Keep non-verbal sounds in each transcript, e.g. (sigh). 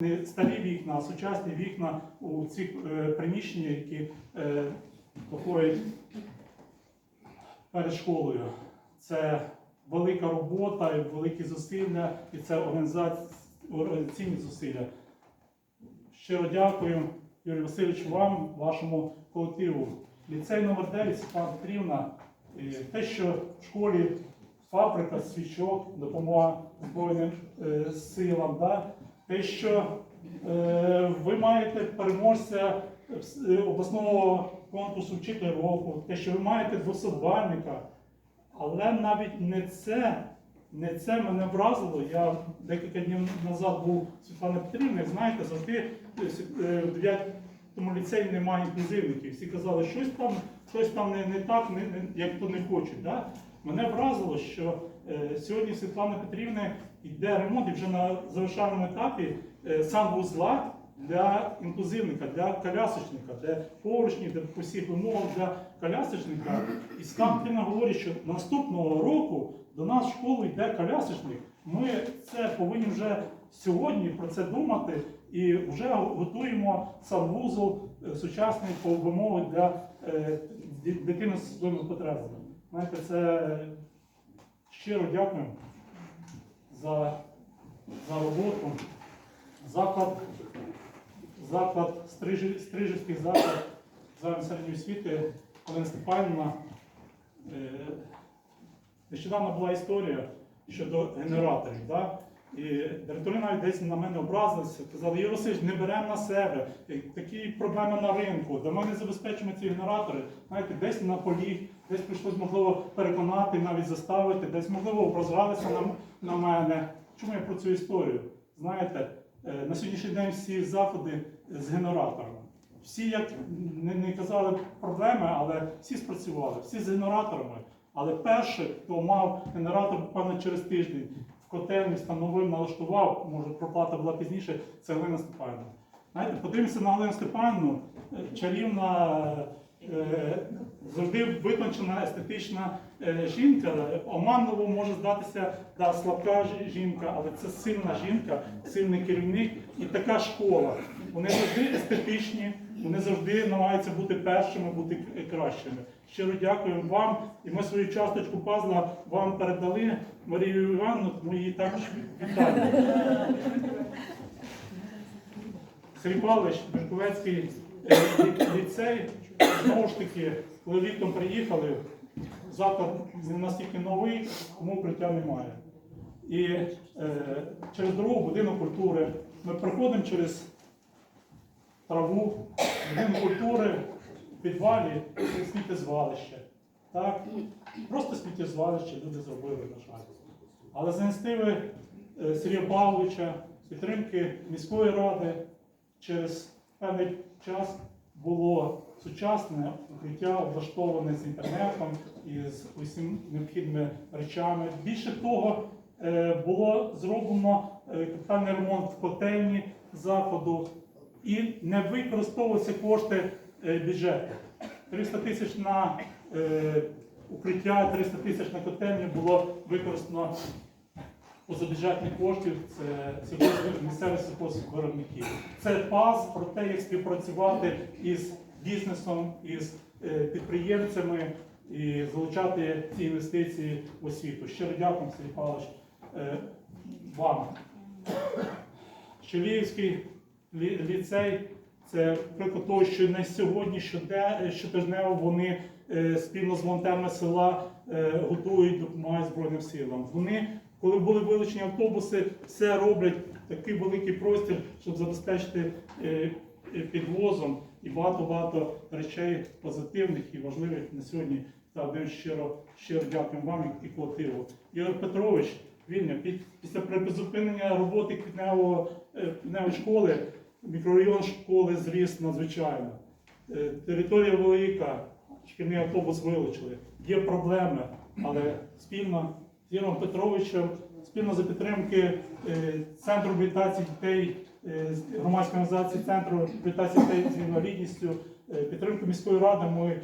Не старі вікна, а сучасні вікна у цих е, приміщеннях, які е, проходять перед школою. Це велика робота, великі зусилля, і це організаційні зусилля. Щиро дякую, Юрій Васильович, вам, вашому колективу. Ліцей номер 9 Світлана Петрівна. Те, що в школі фабрика свічок, допомога Збройним е, силам, да? Те, що е, ви маєте переможця е, обласного конкурсу вчитель року, те, що ви маєте двособальника, але навіть не це, не це мене вразило. Я декілька днів назад був у Світлани Петрівни, знаєте, завжди е, в 9 тому ліцеї немає інклюзивників. Всі казали, щось там, щось там не, не так, не, не, як то не хочуть. Да? Мене вразило, що е, сьогодні Світлана Петрівна йде ремонт і вже на завершальному етапі е, санвузла для інклюзивника, для колясочника, де поручні, де по всіх вимогах для колясочника. І Світлана Петрівна говорить, що наступного року до нас в школу йде колясочник. Ми це повинні вже сьогодні про це думати і вже готуємо санвузол е, сучасний по вимоги для е, дитини з особливими потребами. Знаєте, це щиро дякую за, за роботу. Заклад, заклад Стрижи- Стрижівський заклад загальної середньої освіти Олена Степанівна. Е, Нещодавно була історія щодо генераторів. Да? І директори навіть десь на мене образилися, казали, Васильович, не беремо на себе. Такі проблеми на ринку, де ми не забезпечимо ці генератори. Знаєте, десь на полі, десь прийшлось, можливо, переконати, навіть заставити, десь, можливо, образилися на, на мене. Чому я про цю історію? Знаєте, е, на сьогоднішній день всі заходи з генераторами. Всі, як не, не казали проблеми, але всі спрацювали, всі з генераторами. Але перший, хто мав генератор буквально через тиждень в котельні встановив, налаштував, може проплата була пізніше, це Галина Степанівна. Знаєте, подивимося на Галину Степанівну, е, чарівна, е, завжди витончена, естетична е, жінка. Оманливо може здатися да, слабка жінка, але це сильна жінка, сильний керівник і така школа. Вони завжди естетичні, вони завжди намагаються бути першими, бути кращими. Щиро дякую вам. І ми свою часточку пазла вам передали Марію Івановну, тому її також вітаю. Сергій Павлович, Берковецький е, ліцей. Знову ж таки, коли літом приїхали, заклад не настільки новий, тому укриття немає. І е, через дорогу будинок культури ми проходимо через траву, будинок культури, в підвалі сміттєзвалище. Так? Просто сміттєзвалище люди зробили, на жаль. Але за ініціативи е, Сергія Павловича, підтримки міської ради, через певний час було сучасне укриття, облаштоване з інтернетом і з усім необхідними речами. Більше того, е, було зроблено е, капітальний ремонт в котельні заходу і не використовувалися кошти е, бюджету. 300 тисяч на укриття, 300 тисяч на котельні було використано позабюджетних коштів, це сільгосп- місцевих сільгоспвиробників. Це пас про те, як співпрацювати із бізнесом, із е, підприємцями і залучати ці інвестиції в освіту. Щиро дякую, Сергій Павлович, е, вам. Щеліївський лі- ліцей це приклад того, що на сьогодні щотижнево вони е, спільно з волонтерами села готують, допомагають Збройним силам. Вони, коли були вилучені автобуси, все роблять такий великий простір, щоб забезпечити е, е, підвозом і багато-багато речей позитивних і важливих на сьогодні. Та щиро, щиро дякую вам і колективу. Ігор Петрович, Вільня, після призупинення роботи е, квітневої школи, мікрорайон школи зріс надзвичайно. Е, Територія велика, шкільний автобус вилучили. Є проблеми, але спільно з Ігорем Петровичем, спільно за підтримки е, Центру реабілітації дітей, е, громадської організації Центру реабілітації дітей з інвалідністю, е, підтримку міської ради ми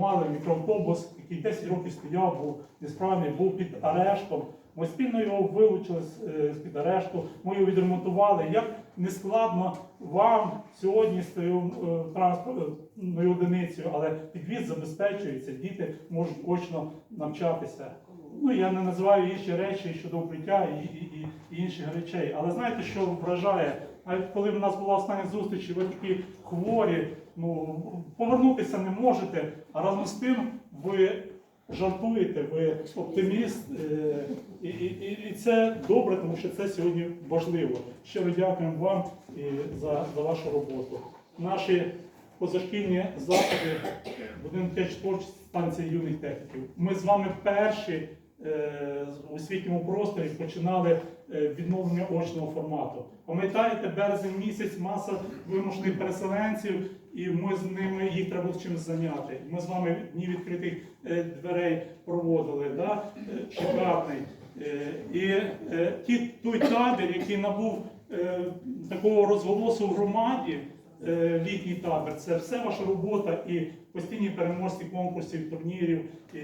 мали мікроавтобус, який 10 років стояв, був несправний, був під арештом. Ми спільно його вилучили з-під арешту, ми його відремонтували. Як не складно вам сьогодні з цією е, транспортною одиницею, але підвіз забезпечується, діти можуть очно навчатися. Ну, я не називаю інші речі щодо укриття і, і, і, інших речей. Але знаєте, що вражає? Навіть коли в нас була остання зустріч, ви такі хворі, ну повернутися не можете, а разом з тим ви жартуєте, ви оптиміст, е, і, і, і- це добре, тому що це сьогодні важливо. Щиро дякуємо вам за, за вашу роботу. Наші позашкільні заходи, будинок творчості станції юних техніків. Ми з вами перші е, у освітньому просторі починали е, відновлення очного формату. Пам'ятаєте, березень місяць, маса вимушених переселенців, і ми з ними їх треба було чимось зайняти. Ми з вами дні відкритих е, дверей проводили, да? е, шикарний. Е, І ті, той табір, який набув такого розголосу в громаді, літній табір, це все ваша робота і постійні переможці конкурсів, турнірів, і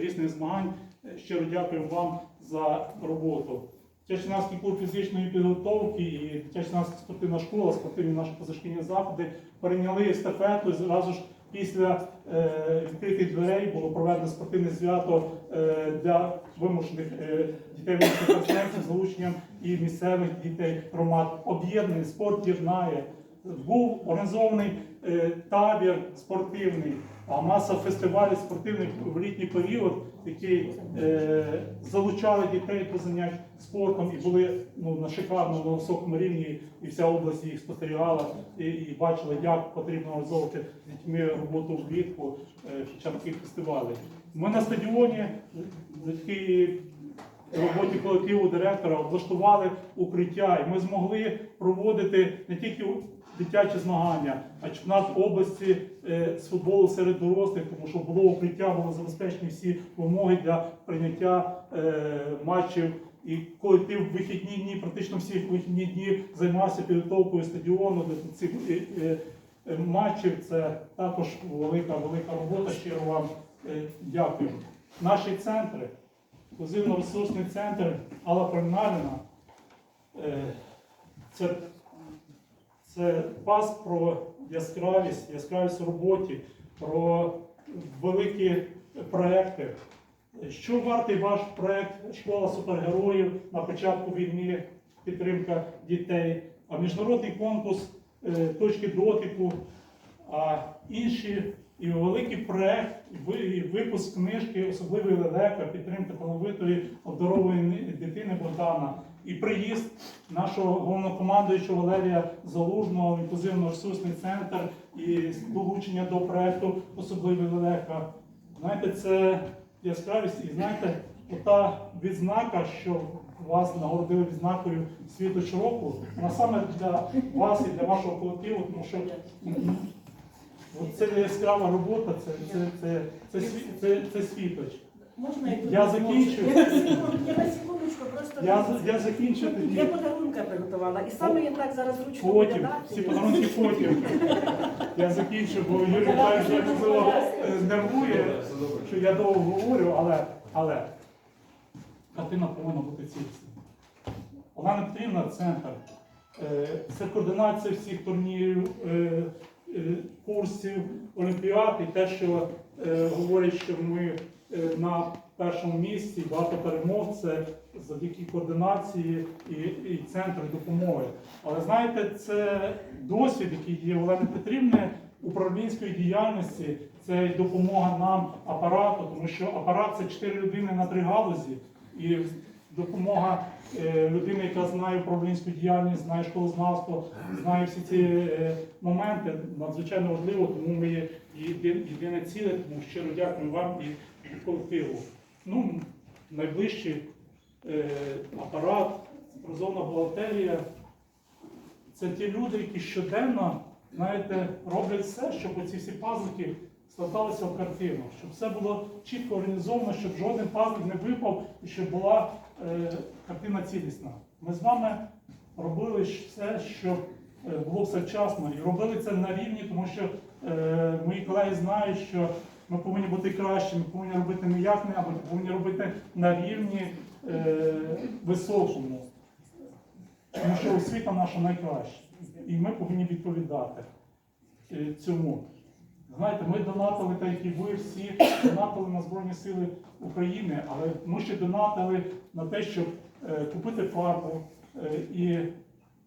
різних змагань. Щиро дякую вам за роботу. Чеченський клуб фізичної підготовки і Чеченська спортивна школа, спортивні наші позашкільні заходи перейняли естафету. Зразу ж після е, відкритих дверей було проведено спортивне свято е, для вимушених е, дітей вимушених з залученням і місцевих дітей громад. Об'єднаний спорт єднає. Був організований е, табір спортивний, а маса фестивалів спортивних в літній період, які е, залучали дітей до занять спортом і були ну, на шикарному на високому рівні, і вся область їх спостерігала і, і бачила, як потрібно організовувати з дітьми роботу влітку е, під час таких. Ми на стадіоні завдяки роботі колективу директора облаштували укриття, і ми змогли проводити не тільки дитячі змагання, а чемпіонат області е, з футболу серед дорослих, тому що було укриття, було забезпечені всі вимоги для прийняття е, матчів. І колектив в вихідні дні, практично всі вихідні дні займався підготовкою стадіону для цих е, матчів. Це також велика велика робота. Щиро вам дякую. Наші центри, інклюзивно-ресурсний центр Алла Пальмаріна, е, це, це пас про яскравість, яскравість роботі, про великі проекти. Що вартий ваш проект Школа супергероїв на початку війни, підтримка дітей, а міжнародний конкурс е, точки дотику, а інші і великий проект, випуск книжки Особливий лелека, підтримка талановитої обдарової дитини Богдана, і приїзд нашого головнокомандуючого Валерія Залужного в інклюзивно-ресурсний центр і долучення до проекту Особливий лелека. Знаєте, це яскравість, і знаєте, ота відзнака, що вас нагородили відзнакою світоч року, вона саме для вас і для вашого колективу, тому що це яскрава робота, це, це, це, це, сві- це, це світоч. Можна я Я закінчу. Я на я секундочку просто Я, я закінчу я тоді. подарунка приготувала. І саме він так зараз ручку Потім, всі подарунки потім. Я закінчу, бо Юрій Віталійович як е, нервує, що я довго говорю, але, але картина повинна бути цілісна. Олена Петрівна, центр. Е, Це координація всіх турнірів, е, курсів, олімпіад і те, що е, говорять, що ми е, на першому місці, багато перемог, це завдяки координації і, і центру допомоги. Але знаєте, це досвід, який є Олени Петрівни управлінської діяльності, це допомога нам апарату, тому що апарат це чотири людини на три галузі. І допомога е, людини, яка знає управлінську діяльність, знає школознавство, знає всі ці е, моменти, надзвичайно важливо, тому ми є єдине ціле, тому щиро дякую вам і, колективу. Ну, найближчий е, апарат, централізована бухгалтерія. Це ті люди, які щоденно знаєте, роблять все, щоб ці всі пазлики складалися в картину, щоб все було чітко організовано, щоб жоден пазлик не випав і щоб була е, картина цілісна. Ми з вами робили все, щоб е, було все вчасно, і робили це на рівні, тому що е, мої колеги знають, що ми повинні бути кращі, ми повинні робити не як-небудь, ми повинні робити на рівні високому. Тому що освіта наша найкраща. І ми повинні відповідати цьому. Знаєте, ми донатили, так як і ви всі, донатили на Збройні Сили України, але ми ще донатили на те, щоб е, купити фарбу е, і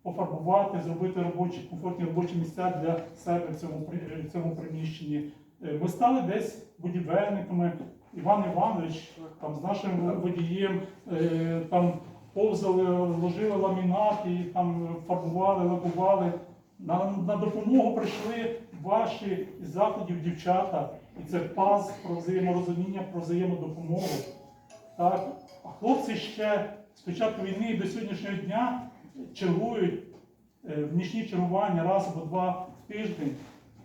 пофарбувати, зробити робочі, комфортні робочі місця для себе в цьому, в цьому приміщенні. Е, Ми стали десь будівельниками. Іван Іванович там, з нашим водієм е, там повзали, ложили ламінат і там фарбували, лакували. На, на допомогу прийшли ваші із закладів дівчата, і це паз про взаєморозуміння, про взаємодопомогу. Так? А хлопці ще з початку війни до сьогоднішнього дня чергують е, в нічні чергування раз або два в тиждень.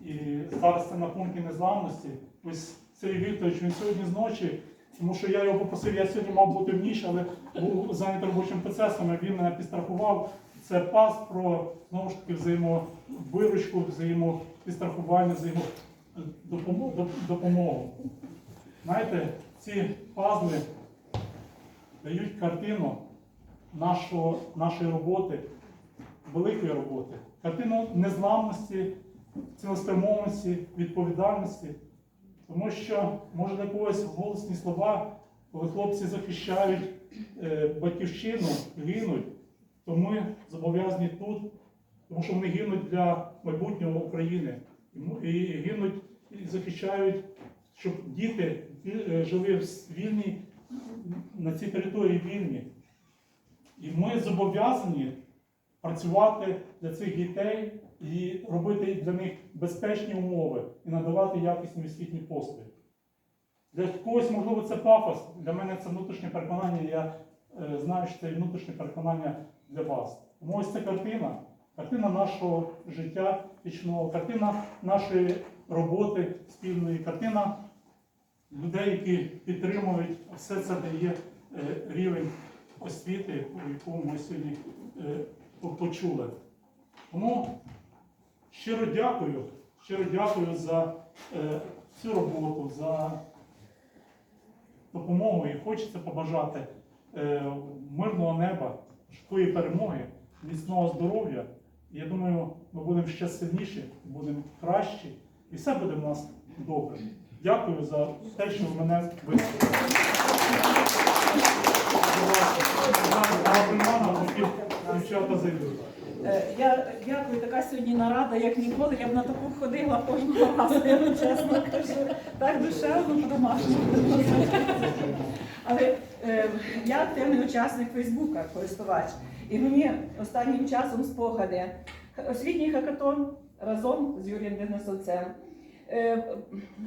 І зараз це на пункті незламності. Ось Сергій Вікторович, він сьогодні зночі, тому що я його попросив, я сьогодні мав бути в ніч, але був зайнятий робочим процесом, він мене підстрахував. Це пас про знову ж таки взаємовиручку, взаємопідстрахування, взаємодопомогу. Знаєте, ці пазли дають картину нашого, нашої роботи, великої роботи, картину незламності, цілеспрямованості, відповідальності. Тому що, може, для когось голосні слова, коли хлопці захищають е, батьківщину, гинуть, то ми зобов'язані тут, тому що вони гинуть для майбутнього України. І гинуть і захищають, щоб діти е, жили в вільній, на цій території вільні. І ми зобов'язані працювати для цих дітей і робити для них безпечні умови і надавати якісні освітні послуги. Для когось, можливо, це пафос, для мене це внутрішнє переконання, я е, знаю, що це внутрішнє переконання для вас. Тому ось ця картина, картина нашого життя вічного, картина нашої роботи спільної, картина людей, які підтримують, все це дає е, рівень освіти, у якому ми сьогодні е, почули. Тому щиро дякую, щиро дякую за е, цю роботу, за допомогу і хочеться побажати мирного неба, швидкої перемоги, міцного здоров'я. Я думаю, ми будемо ще сильніші, будемо кращі, і все буде в нас добре. Дякую за те, що ви мене вислухали. Дівчата зайдуть. Е, Я дякую, така сьогодні нарада, як ніколи. Я б на таку ходила кожного разу, я вам чесно кажу. Так душевно, по-домашньому. Але е, я активний учасник Фейсбука, користувач. І мені останнім часом спогади. Освітній хакатон разом з Юрієм Денисовцем. Е,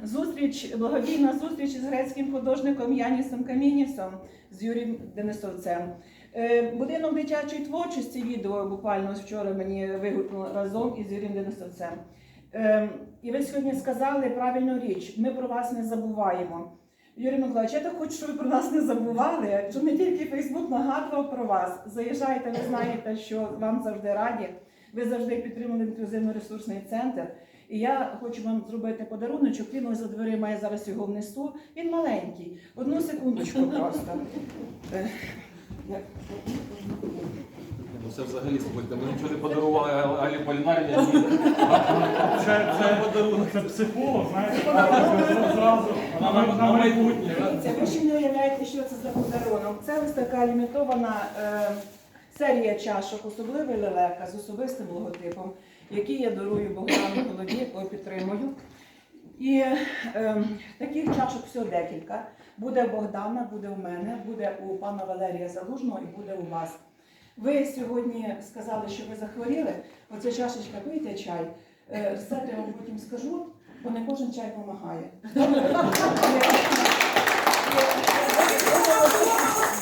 Зустріч, благодійна зустріч із грецьким художником Янісом Камінісом з Юрієм Денисовцем. Е, Будинок дитячої творчості відео буквально вчора мені вигукнуло разом із Юрієм Денисовцем. Е, І ви сьогодні сказали правильну річ: ми про вас не забуваємо. Юрій Миколаївич, я так хочу, щоб ви про нас не забували, щоб не тільки Фейсбук нагадував про вас. Заїжджайте, ви знаєте, що вам завжди раді. Ви завжди підтримали інклюзивно-ресурсний центр. І я хочу вам зробити подаруночок. Він ось за дверима, я зараз його внесу. Він маленький. Одну секундочку просто. Ну це взагалі слухайте, ми нічого не подарували Алі Полінарі. Це, це, подарунок. це психолог, знаєте, зразу На- на, на- на на майбутнє. Дивіться, ви ще не уявляєте, що це за подарунок. Це ось така лімітована е, серія чашок, особливий лелека з особистим логотипом, який я дарую Богдану Голоді, якого підтримую. І е, таких чашок всього декілька. Буде у Богдана, буде у мене, буде у пана Валерія Залужного і буде у вас. Ви сьогодні сказали, що ви захворіли. Оця чашечка, пийте чай. Е, Рецепт я вам потім скажу, бо не кожен чай допомагає.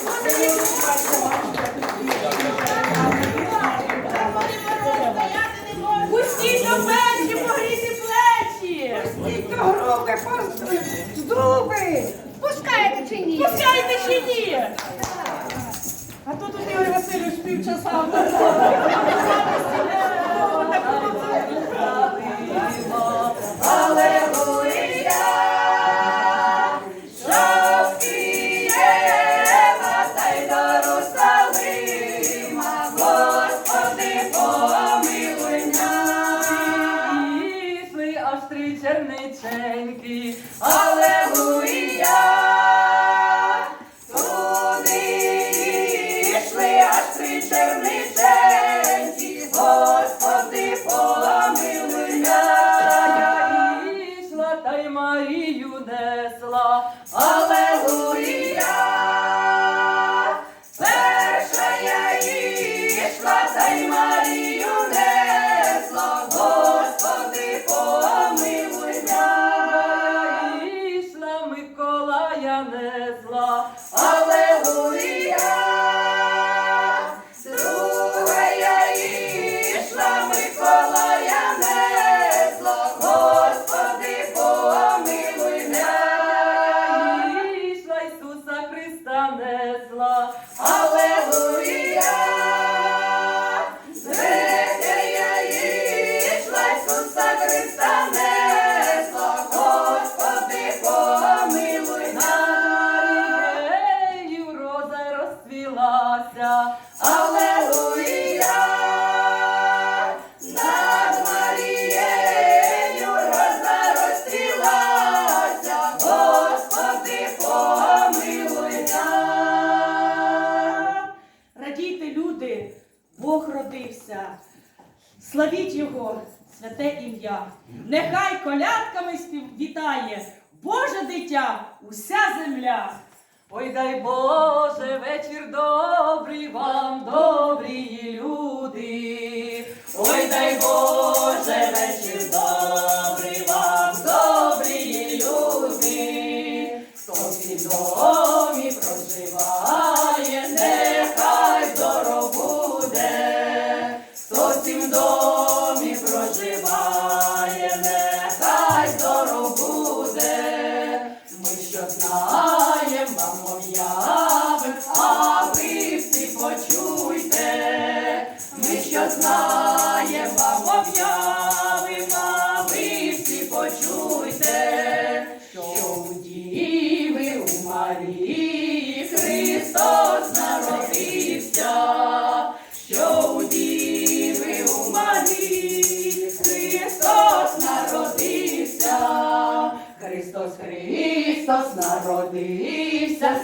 Пустіть (laughs) здруби! Пускаєте чи ні? Пускаєте чи ні? А тут у Ігор Васильович півчаса.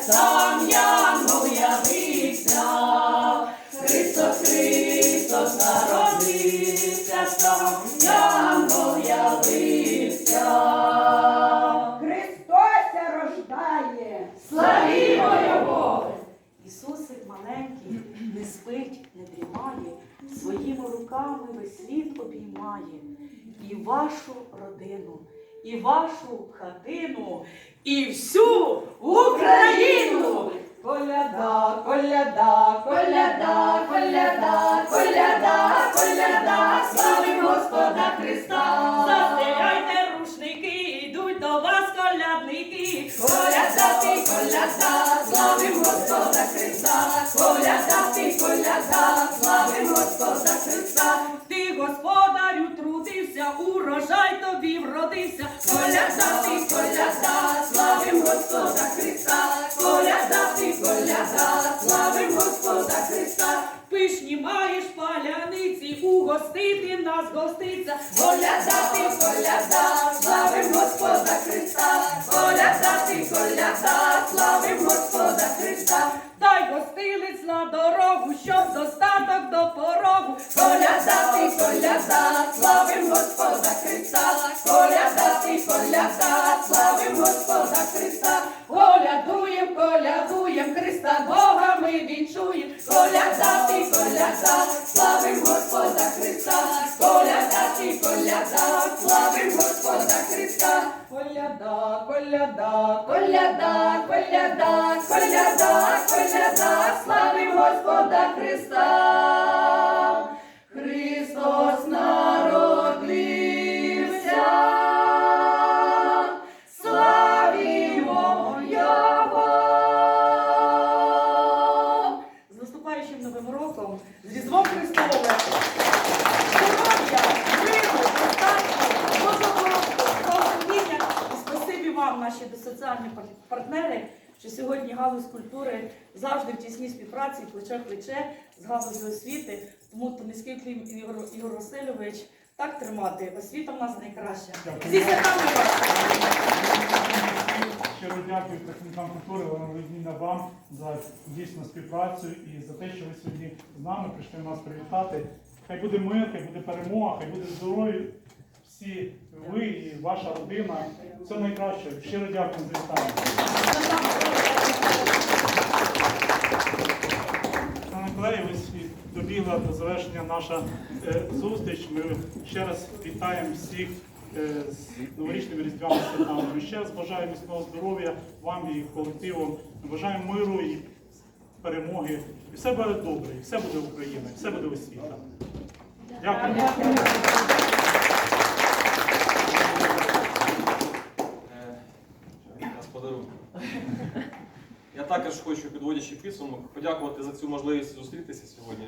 Сам Янгол явився. Христос, Христос народився, сам Янгол явився. Христос рождає. Славімо Його! Ісусик маленький, не спить, не дрімає, своїми руками весь світ обіймає. І вашу родину, і вашу хатину, і всю Україну. Коляда, коляда, коляда, коляда, коляда, коляда, славимо Господа Христа. Застеляйте рушники, йдуть до вас колядники. Коляда ти, коляда, славим Господа Христа. Коляда ти, коляда, славим Господа Христа. Ти, трудився, урожай тобі вродився. Коляда ти, коляда, славим Господа Христа. Коляда ти, коляда, славим Господа Христа. Пишні маєш паляниці, угостити нас гоститься. Коляда ти, коляда, славим Господа Христа. Коляда ти, коляда, славим Господа Христа. Дай гостилиць на дорогу, щоб достаток до порогу. Коляда ти, коляда, славим Господа Христа. Коляда ти, коляда, славим Господа Христа. Колядуєм, колядуєм, Христа Бога ми вінчуєм. Коляда ти, коляда, славим Господа Христа. Коляда ти, коляда, славим Господа Христа. Коляда, коляда, коляда, коляда, коляда, коляда, славим Господа Христа. Васильович, Так тримати. Освіта в нас найкраща. Зі святами вас! Щиро дякую працівникам культури, Олена Леонідівна, вам за дійсну співпрацю і за те, що ви сьогодні з нами прийшли нас привітати. Хай буде мир, хай буде перемога, хай буде здорові всі ви і ваша родина. Все найкраще. Щиро дякую за вітання. Шановні колеги, ось і добігла до завершення наша е, зустріч. Ми ще раз вітаємо всіх е, з новорічними різдвяними святами. Ми ще раз бажаємо міцного здоров'я вам і колективу. Бажаємо миру і перемоги. І все буде добре, і все буде Україна, і все буде освіта. Дякую. Е, подарунок. Я також хочу, підводячи підсумок, подякувати за цю можливість зустрітися сьогодні.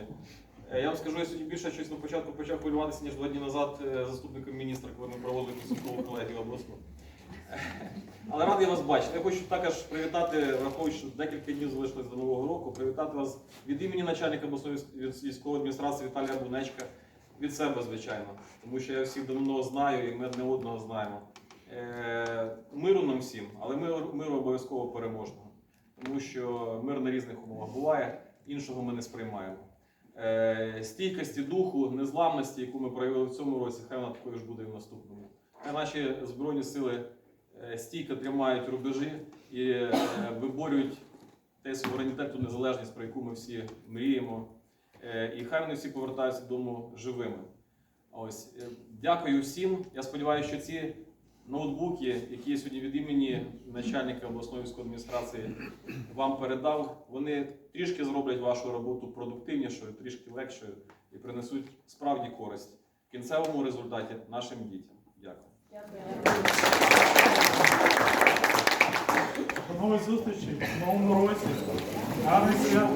Е, Я вам скажу, я сьогодні більше щось на початку почав хвилюватися, ніж два дні назад е, заступником міністра, коли ми проводили підсумкову колегію обласну. Е, Але радий вас бачити. Я хочу також привітати, враховуючи, що декілька днів залишилось до Нового року, привітати вас від імені начальника обласної військової адміністрації Віталія Бунечка, від себе, звичайно, тому що я всіх давно знаю і ми одне одного знаємо. Миру нам всім, але миру, миру обов'язково переможного. Тому що мир на різних умовах буває, іншого ми не сприймаємо. Е, стійкості духу, незламності, яку ми проявили в цьому році, хай вона такою ж буде і в наступному. Хай наші Збройні сили е, стійко тримають рубежі і е, виборюють той суверенітет, ту незалежність, про яку ми всі мріємо. І хай вони всі повертаються додому живими. Ось, дякую всім. Я сподіваюся, що ці ноутбуки, які я сьогодні від імені начальника обласної військової адміністрації вам передав, вони трішки зроблять вашу роботу продуктивнішою, трішки легшою і принесуть справді користь в кінцевому результаті нашим дітям. Дякую. До нових зустрічей в новому році. Гарних свят!